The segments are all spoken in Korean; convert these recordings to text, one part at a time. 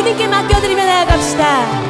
주님께 맡겨드리며 나아갑시다.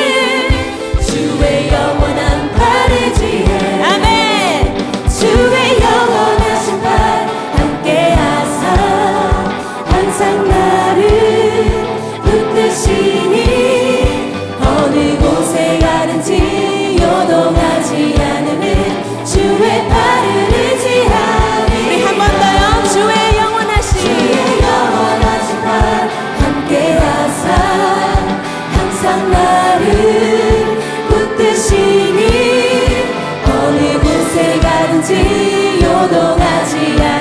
지요동하지 않